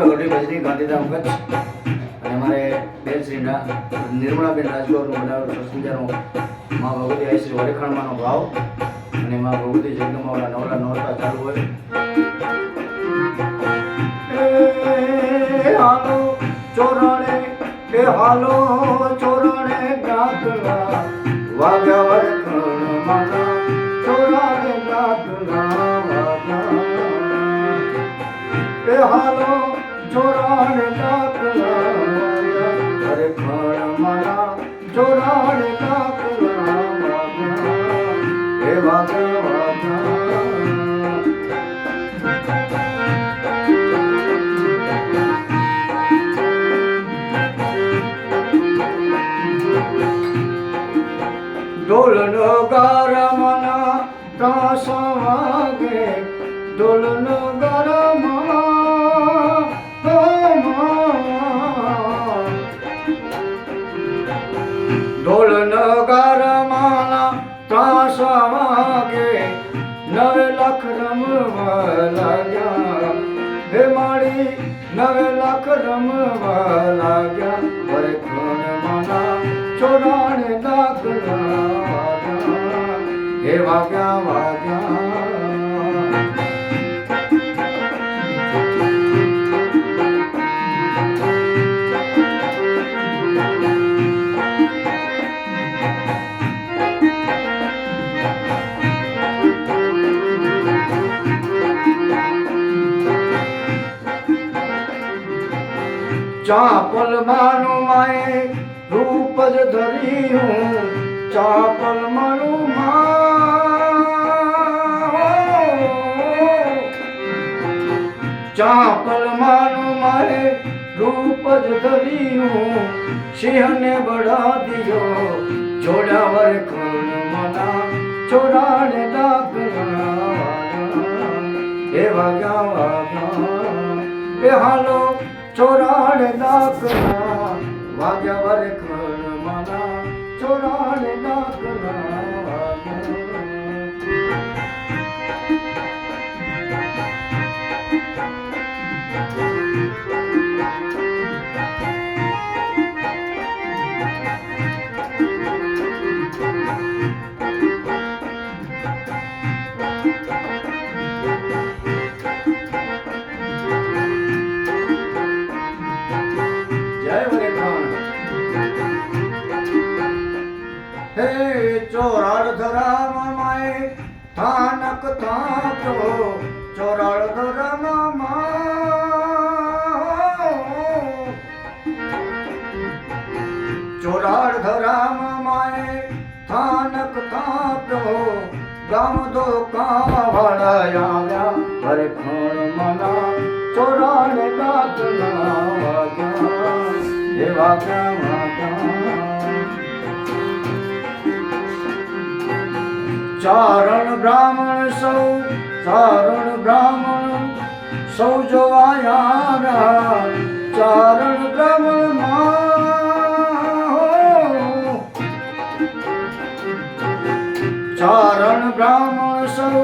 ગઢવી ભજની ગાંધીધામ વખત અને અમારે બેન નિર્મળાબેન રાજગોરનું બનાવેલું સરસ મા ભગવતી આઈ શ્રી વરેખણમાંનો ભાવ અને મા ભગવતી જગદંબાવાળા નવરા નવરતા ચાલુ હોય. ચોરણે હાલો ચોરણે ગાતલા વાગ્યા વરખણ માના ચોરાણે ગાતલા વાગ્યા એ વાગ્યા વાગ્યા ઢોલનો ગારમના ત્રાસ ત્રાસ વાગે નવે લખ રમવા લાગ્યા. હે માળી, નવે લખ રમવા લાગ્યા. વરે કોણ મના ચોરાણે દાખલા હે વાગ્યા વાગ્યા. ચાપલ માનું માય રૂપ જ ધર્યું ચાપલ માનું ચાપલ માનું માય રૂપ જ ધર્યું, સિંહને બળા દિયો, જોડાવર ખૂન મના ચોરાને દાખલા. એવા ગાવા, એ હાલો મના ચોરાડ ચોરાડ ધરામ માય થાનક થાતો ચોરાડ ધરામ ચોરાડ ધરામ માય થાનક થાતો ગામ દો કાવળ હરે ખણ મના ચોરાડ દાતના વાગ્યા. હે વાગ્યા ચારણ બ્રાહ્મણ સૌ ચારણ બ્રાહ્મણ સૌ જોવાયા ચારણ બ્રાહ્મણ ચારણ બ્રાહ્મણ સૌ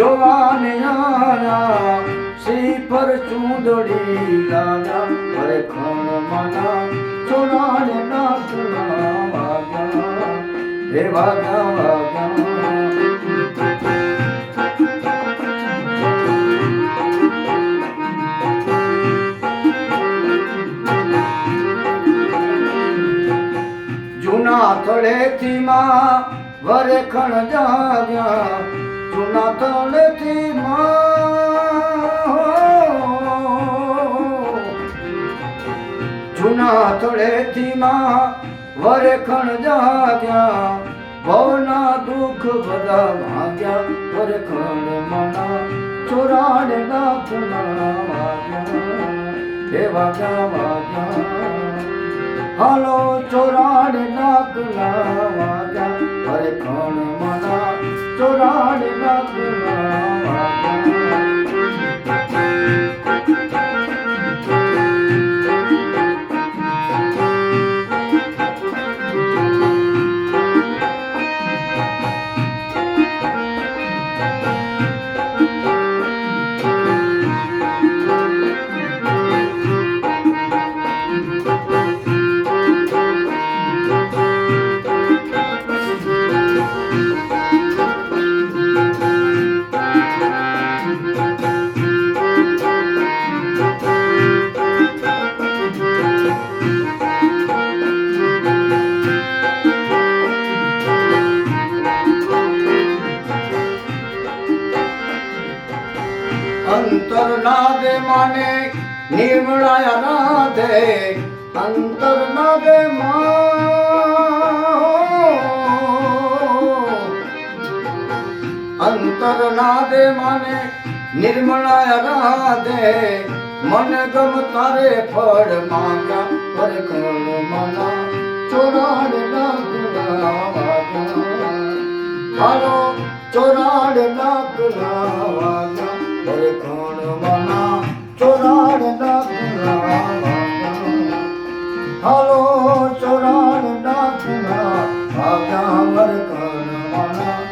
જોવાને આયા શ્રી પર ચૂંદડી લાલા પર ખણ મના ચોરાને નાથના વાગ્યા, હે વાગ્યા વાગ્યા. થળેથી માં વરેખણ જાગ્યા, જૂના થળેથી માં જૂના થળેથી માં વરેખણ જાગ્યા, ભવના દુઃખ બધા ભાગ્યા, વરેખણ મના ચોરાડ વાગ્યા હે વાગ્યા વાગ્યા. હાલો ચોરાડ નાકલા વાગ્યા હરે કોણ મના? ચોરાડ નાકલા નિર્મળાયા અંતર અંતરનાદમાં અંતરનાદ માને, નિર્મળાયા રાધે, મન ગમ તારે ફળ માંગા પર કોણ મના, ચોરાડ ના ગુણાવા હાલો, ચોરાડ ના વાગ્યા ચોરાડ નાગના